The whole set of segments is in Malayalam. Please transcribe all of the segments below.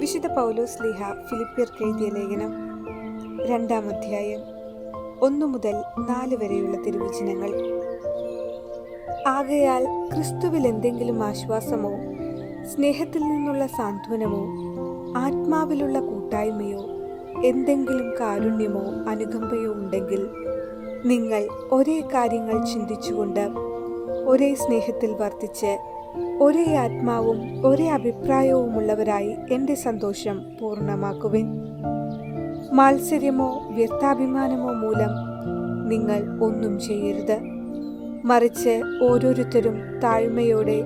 വിശുദ്ധ പൗലോസ് ലീഹ ഫിലിപ്പിയർക്ക് എഴുതിയ ലേഖനം രണ്ടാം അധ്യായം ഒന്നു മുതൽ നാല് വരെയുള്ള തിരുവചനങ്ങൾ. ആകയാൽ ക്രിസ്തുവിൽ എന്തെങ്കിലും ആശ്വാസമോ സ്നേഹത്തിൽ നിന്നുള്ള സാന്ത്വനമോ ആത്മാവിലുള്ള കൂട്ടായ്മയോ എന്തെങ്കിലും കാരുണ്യമോ അനുകമ്പയോ ഉണ്ടെങ്കിൽ നിങ്ങൾ ഒരേ കാര്യങ്ങൾ ചിന്തിച്ചുകൊണ്ട് ഒരേ സ്നേഹത്തിൽ വർദ്ധിച്ച് ഒരേ ആത്മാവും ഒരേ അഭിപ്രായവുമുള്ളവരായി എന്റെ സന്തോഷം പൂർണമാക്കുവിൻ. മാത്സര്യമോ വ്യർത്ഥാഭിമാനമോ മൂലം നിങ്ങൾ ഒന്നും ചെയ്യരുത്. മറിച്ച് ഓരോരുത്തരും താഴ്മയോടെ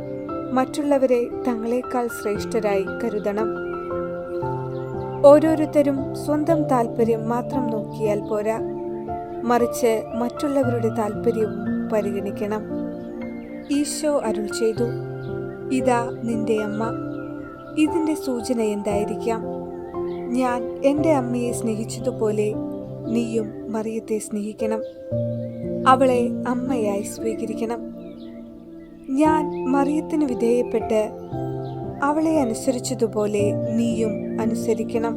മറ്റുള്ളവരെ തങ്ങളെക്കാൾ ശ്രേഷ്ഠരായി കരുതണം. ഓരോരുത്തരും സ്വന്തം താല്പര്യം മാത്രം നോക്കിയാൽ പോരാ. മറിച്ച് മറ്റുള്ളവരുടെ താല്പര്യവും പരിഗണിക്കണം. ഈശോ അരുൾ ചെയ്തു. ഇതാ നിന്റെ അമ്മ. ഇതിന്റെ സൂചന എന്തായിരിക്കാം? ഞാൻ എന്റെ അമ്മയെ സ്നേഹിച്ചതുപോലെ നീയും മറിയത്തെ സ്നേഹിക്കണം. അവളെ അമ്മയായി സ്വീകരിക്കണം. ഞാൻ മറിയത്തിന് വിധേയപ്പെട്ട് അവളെ അനുസരിച്ചതുപോലെ നീയും അനുസരിക്കണം.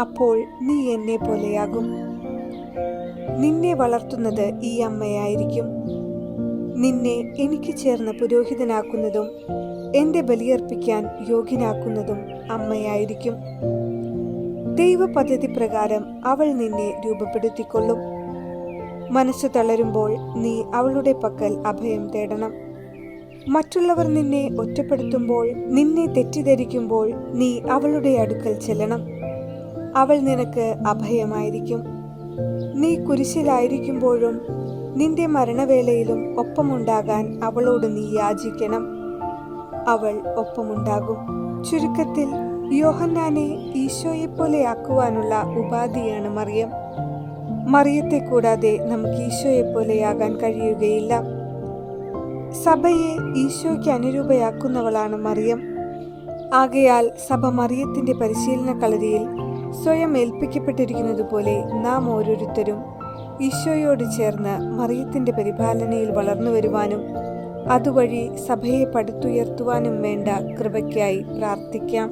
അപ്പോൾ നീ എന്നെ പോലെയാകും. നിന്നെ വളർത്തുന്നത് ഈ അമ്മയായിരിക്കും. നിന്നെ എനിക്ക് ചേർന്ന പുരോഹിതനാക്കുന്നതും എന്റെ ബലിയർപ്പിക്കാൻ യോഗ്യനാക്കുന്നതും അമ്മയായിരിക്കും. ദൈവ പദ്ധതി പ്രകാരം അവൾ നിന്നെ രൂപപ്പെടുത്തിക്കൊള്ളും. മനസ്സ് തളരുമ്പോൾ നീ അവളുടെ പക്കൽ അഭയം തേടണം. മറ്റുള്ളവർ നിന്നെ ഒറ്റപ്പെടുത്തുമ്പോൾ നിന്നെ തെറ്റിദ്ധരിക്കുമ്പോൾ നീ അവളുടെ അടുക്കൽ ചെല്ലണം. അവൾ നിനക്ക് അഭയമായിരിക്കും. നീ കുരിശിലായിരിക്കുമ്പോഴും നിന്റെ മരണവേളയിലും ഒപ്പമുണ്ടാകാൻ അവളോട് നീ യാചിക്കണം. അവൾ ഒപ്പമുണ്ടാകും. ചുരുക്കത്തിൽ യോഹന്നാനെ ഈശോയെപ്പോലെയാക്കുവാനുള്ള ഉപാധിയാണ് മറിയം. മറിയത്തെ കൂടാതെ നമുക്ക് ഈശോയെപ്പോലെയാകാൻ കഴിയുകയില്ല. സഭയെ ഈശോയ്ക്ക് അനുരൂപയാക്കുന്നവളാണ് മറിയം. ആകയാൽ സഭ മറിയത്തിന്റെ പരിശീലന കളരിയിൽ സ്വയം ഏൽപ്പിക്കപ്പെട്ടിരിക്കുന്നതുപോലെ നാം ഓരോരുത്തരും ഈശോയോട് ചേർന്ന് മറിയത്തിന്റെ പരിപാലനയിൽ വളർന്നു വരുവാനും അതുവഴി സഭയെ പടുത്തുയർത്തുവാനും വേണ്ട കൃപയ്ക്കായി പ്രാർത്ഥിക്കാം.